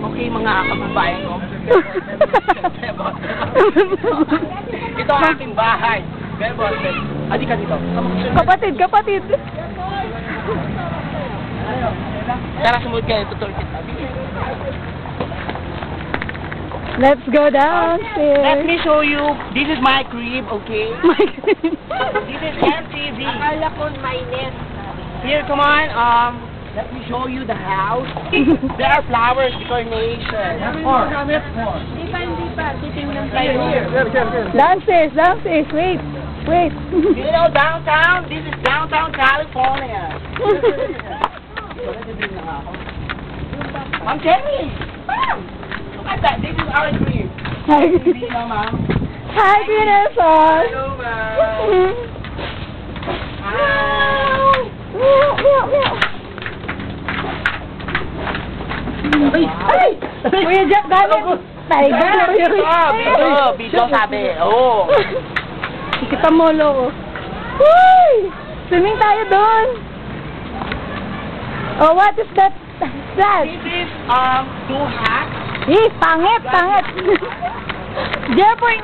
Okay, mga kababayan ko. Ito ang aking bahay. Bebot. Adi ka dito. kapatid, kapatid. Tara, sumunod kayo. Tutuloy kita. Let's go Let downstairs. me show you. This is my crib, okay? My This is MTV. Akala ko my nest. Here, come on. Um, let me show you the house. There are flowers, decoration. Di pa, hindi pa. Titingnan tayo. Downstairs, downstairs. Wait, wait. You know downtown? This is downtown California. Ma'am Jenny! Ma'am! Look at that. This is our crib. Hi, TV na, ma'am. Hi, Guinness. Hello, ma'am. Ay! Ay! Kuya Jack, gamit. Tiger. Ah, Bito, Bito sabi. Oo. Kita mo, loko. Uy! Swimming tayo doon. Oh, what is that? Splash. This is, um, two hats. Eh, pangit, pangit. Jeffoy,